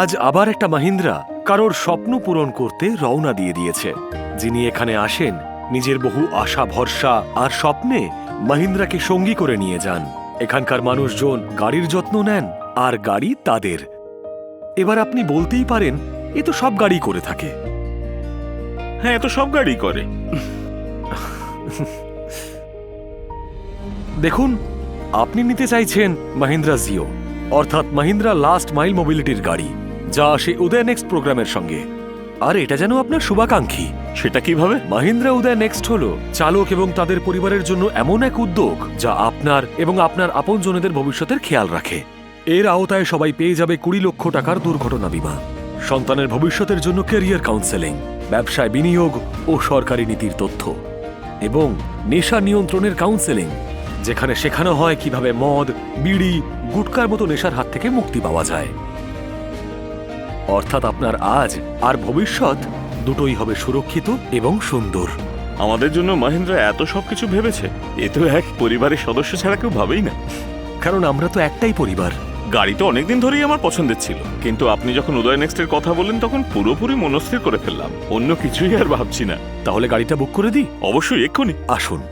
আজ আবার একটা মাহিন্দ্রা কারোর স্বপ্ন পূরণ করতে রওনা দিয়ে দিয়েছে। যিনি এখানে আসেন নিজের বহু আশা ভরসা আর স্বপ্নে মাহিন্দ্রাকে সঙ্গী করে নিয়ে যান। এখানকার মানুষজন গাড়ির যত্ন নেন আর গাড়ি তাদের। এবার আপনি বলতেই পারেন এ তো সব গাড়ি করে থাকে। হ্যাঁ এ তো সব গাড়ি করে। দেখুন আপনি নিতে চাইছেন মাহিন্দ্রা জিও অর্থাৎ মাহিন্দ্রা লাস্ট মাইল মোবিলিটির গাড়ি। যা আসে উদয় নেক্সট প্রোগ্রামের সঙ্গে। আর, এটা যেন আপনার শুভাকাঙ্ক্ষী। সেটা কীভাবে? মাহিন্দ্রা উদয় নেক্সট হলো চালক এবং তাদের পরিবারের জন্য এমন এক উদ্যোগ যা আপনার এবং আপনার আপনজনেদের ভবিষ্যতের খেয়াল রাখে। এর আওতায় সবাই পেয়ে যাবে কুড়ি লক্ষ টাকার দুর্ঘটনা বীমা। সন্তানের ভবিষ্যতের জন্য ক্যারিয়ার কাউন্সেলিং, ব্যবসায় বিনিয়োগ ও সরকারি নীতির তথ্য। এবং নেশা নিয়ন্ত্রণের কাউন্সেলিং, যেখানে শেখানো হয় কীভাবে মদ, বিড়ি, গুটকার মতো নেশার হাত থেকে মুক্তি পাওয়া যায়। অর্থাৎ আপনার আজ আর ভবিষ্যৎ দুটোই হবে সুরক্ষিত এবং সুন্দর। আমাদের জন্য মহেন্দ্র এত সবকিছু ভেবেছে এ তো এক পরিবারের সদস্য ছাড়া কেউ ভাবেই না। কারণ আমরা তো একটাই পরিবার। গাড়ি তো অনেকদিন ধরেই আমার পছন্দের ছিল কিন্তু আপনি যখন উদয় নেক্সটের কথা বললেন তখন পুরোপুরি মনস্থির করে ফেললাম অন্য কিছুই আর ভাবছি না। তাহলে গাড়িটা বুক করে দিই? অবশ্যই এক্ষুনি। আসুন।